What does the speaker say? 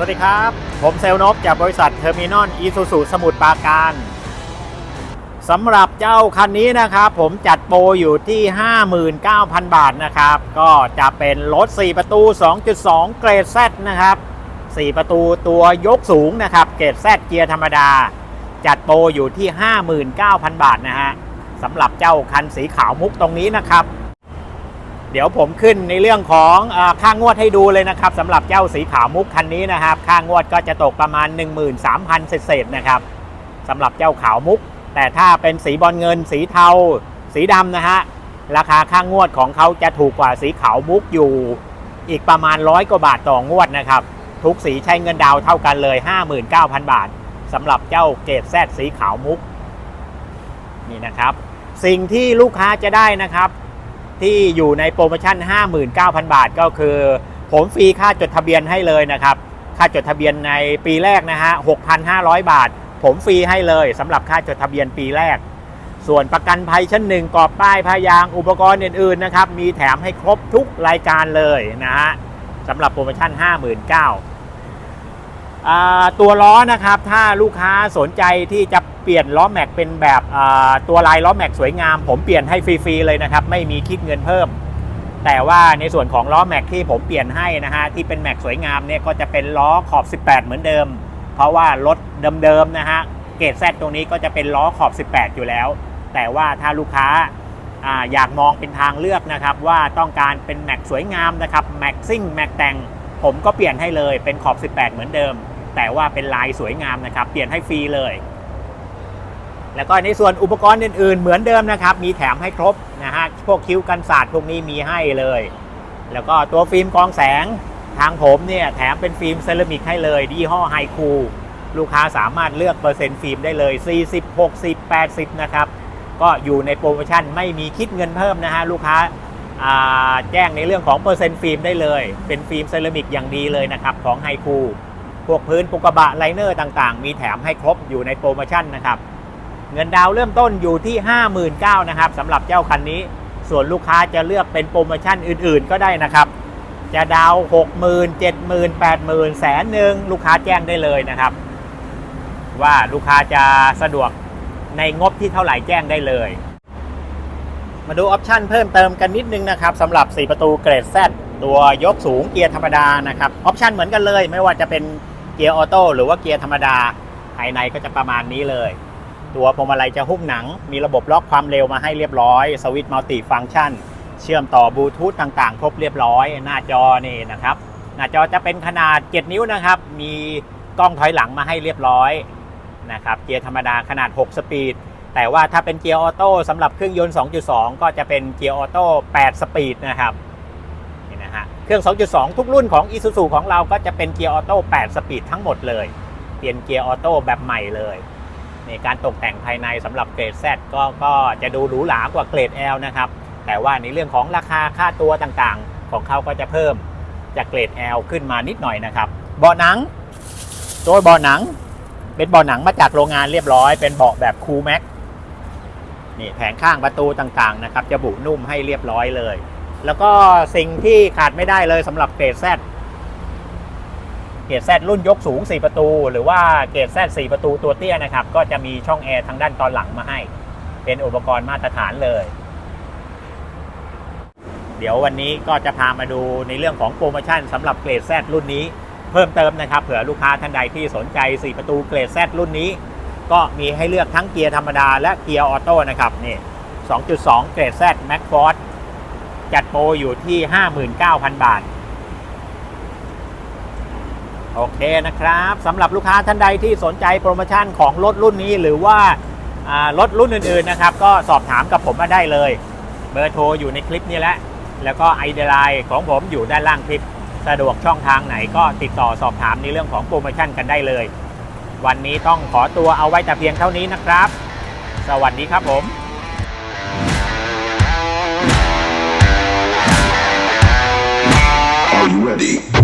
วัสดีครับ ผมเซลนบจากบริษัทเทอร์มินอลอีซูซูสมุทรปราการสำหรับเจ้าคันนี้นะครับ ผมจัดโปรอยู่ที่ 59,000 บาทนะครับ ก็จะเป็นรถ 4 ประตู 2.2 เกรด Z นะครับ 4 ประตูตัวยกสูงนะครับ เกรด Z เกียร์ธรรมดา จัดโปรอยู่ที่ 59,000 บาทนะฮะสำหรับเจ้าคันสีขาวมุกตรงนี้นะครับ เดี๋ยวผมขึ้นในเรื่องของอค่างวดให้ดูเลยนะครับสำหรับเจ้าสีขาวมุกคันนี้นะครับ ค่างวดก็จะตกประมาณ 13,000 เศษๆนะครับสำหรับเจ้าขาวมุก แต่ถ้าเป็นสีบอลเงิน สีเทา สีดำนะฮะราคาค่างวดของเขาจะถูกกว่าสีขาวมุกอยู่ อีกประมาณร้อยกว่าบาทต่องวดนะครับ ทุกสีใช้เงินดาวเท่ากันเลย 59,000 บาทสำหรับเจ้าเกรดแซดสีขาวมุกนี่นะครับ สิ่งที่ลูกค้าจะได้นะครับ ที่อยู่ในโปรโมชั่น 59,000 บาทก็คือ ผมฟรีค่าจดทะเบียนให้เลยนะครับ ค่าจดทะเบียนในปีแรกนะฮะ 6,500 บาท ผมฟรีให้เลยสำหรับค่าจดทะเบียนปีแรก ส่วนประกันภัยชั้นหนึ่งกรอบป้ายพายางอุปกรณ์อื่นๆนะครับ มีแถมให้ครบทุกรายการเลยนะฮะสำหรับโปรโมชั่น 59,000อ่า ตัวล้อนะครับถ้าลูกค้าสนใจที่จะเปลี่ยนล้อแม็กเป็นแบบตัวลายล้อแม็กสวยงาม ผมเปลี่ยนให้ฟรีๆเลยนะครับไม่มีคิดเงินเพิ่ม แต่ว่าในส่วนของล้อแม็กที่ผมเปลี่ยนให้นะฮะที่เป็นแม็กสวยงามเนี่ยก็จะเป็นล้อขอบ 18 เหมือนเดิม เพราะว่ารถเดิมๆนะฮะเกรดแซตรงนี้ก็จะเป็นล้อขอบ 18 อยู่แล้ว แต่ว่าถ้าลูกค้าอาอยากมองเป็นทางเลือกนะครับว่าต้องการเป็นแม็กสวยงามนะครับแม็กซิ่งแม็กแต่งผมก็เปลี่ยนให้เลยเป็นขอบ 18 เหมือนเดิม แต่ว่าเป็นลายสวยงามนะครับ เปลี่ยนให้ฟรีเลย แล้วก็ในส่วนอุปกรณ์อื่นๆ เหมือนเดิมนะครับ มีแถมให้ครบนะฮะพวกคิ้วกันศาสตร์พวกนี้มีให้เลย แล้วก็ตัวฟิล์มกองแสงทางผมเนี่ยแถมเป็นฟิล์มเซรามิกให้เลยยี่ห้อไฮคูลูกค้าสามารถเลือกเปอร์เซ็นต์ฟิล์มได้เลย 40 60 80 นะครับ ก็อยู่ในโปรโมชั่นไม่มีคิดเงินเพิ่มนะฮะลูกค้าาแจ้งในเรื่องของเปอร์เซ็นต์ฟิล์มได้เลย เป็นฟิล์มเซรามิกอย่างดีเลยนะครับของไฮคู พวกพื้นปุกกระบะไลเนอร์ต่างๆ มีแถมให้ครบอยู่ในโปรโมชั่นนะครับเงินดาวเริ่มต้นอยู่ที่ 59,000นะครับสำหรับเจ้าคันนี้ ส่วนลูกค้าจะเลือกเป็นโปรโมชั่นอื่นๆก็ได้นะครับ จะดาวน์60,000 70,000 80,000แสนหนึ่งลูกค้าแจ้งได้เลยนะครับ ว่าลูกค้าจะสะดวกในงบที่เท่าไหร่แจ้งได้เลย มาดูออปชันเพิ่มเติมกันนิดนึงนะครับสำหรับ 4 ประตูเกรด Z ตัวยกสูงเกียร์ธรรมดานะครับออปชันเหมือนกันเลย ไม่ว่าจะเป็น เกียร์ออโต้หรือว่าเกียร์ธรรมดา ภายในก็จะประมาณนี้เลย ตัวพวงมาลัยจะหุ้มหนัง มีระบบล็อกความเร็วมาให้เรียบร้อย สวิตช์มัลติฟังก์ชัน เชื่อมต่อบลูทูธต่างๆ ครบเรียบร้อย หน้าจอนี่นะครับ หน้าจอจะเป็นขนาด 7 นิ้วนะครับ มีกล้องถอยหลังมาให้เรียบร้อยนะครับ เกียร์ธรรมดาขนาด 6 สปีด แต่ว่าถ้าเป็นเกียร์ออโต้สำหรับเครื่องยนต์ 2.2 ก็จะเป็นเกียร์ออโต้ 8 สปีดนะครับ เครื่อง 2.2 ทุกรุ่นของ Isuzu ของเราก็จะเป็นเกียร์ออโต้ 8 สปีดทั้งหมดเลย เปลี่ยนเกียร์ออโต้แบบใหม่เลยในการตกแต่งภายในสำหรับเกรด Z ก็ก็จะดูหรูหรากว่าเกรด L นะครับ แต่ว่าในเรื่องของราคาค่าตัวต่างๆ ของเขาก็จะเพิ่มจากเกรด L ขึ้นมานิดหน่อยนะครับเบาะหนังตัวเบาะหนัง เป็นเบาะหนังมาจากโรงงานเรียบร้อย เป็นเบาะแบบคูลแม็กนี่แผงข้างประตูต่างๆนะครับ จะบุนุ่มให้เรียบร้อยเลย แล้วก็สิ่งที่ขาดไม่ได้เลยสำหรับเกรด Z เกรด Z รุ่นยกสูง 4 ประตู หรือว่าเกรด Z 4ประตูตัวเตี้ยนะครับ ก็จะมีช่องแอร์ทางด้านตอนหลังมาให้ เป็นอุปกรณ์มาตรฐานเลย เดี๋ยววันนี้ก็จะพามาดูในเรื่องของโปรโมชั่นสำหรับเกรด Z รุ่นนี้เพิ่มเติมนะครับเผื่อลูกค้าท่านใดที่สนใจ 4 ประตูเกรด Z รุ่นนี้ ก็มีให้เลือกทั้งเกียร์ธรรมดาและเกียร์ออโต้นะครับนี่2.2 เกรด Z Max Force จัดโปรอยู่ที่ 59,000 บาท โอเคนะครับสำหรับลูกค้าท่านใดที่สนใจโปรโมชั่นของรถรุ่นนี้หรือว่ารถรุ่นอื่นๆนะครับ ก็สอบถามกับผมมาได้เลย เบอร์โทรอยู่ในคลิปนี้แหละ แล้วก็ไอเดียไลน์ของผมอยู่ด้านล่างคลิป สะดวกช่องทางไหนก็ติดต่อสอบถามในเรื่องของโปรโมชั่นกันได้เลย วันนี้ต้องขอตัวเอาไว้แต่เพียงเท่านี้นะครับ สวัสดีครับผม and ready.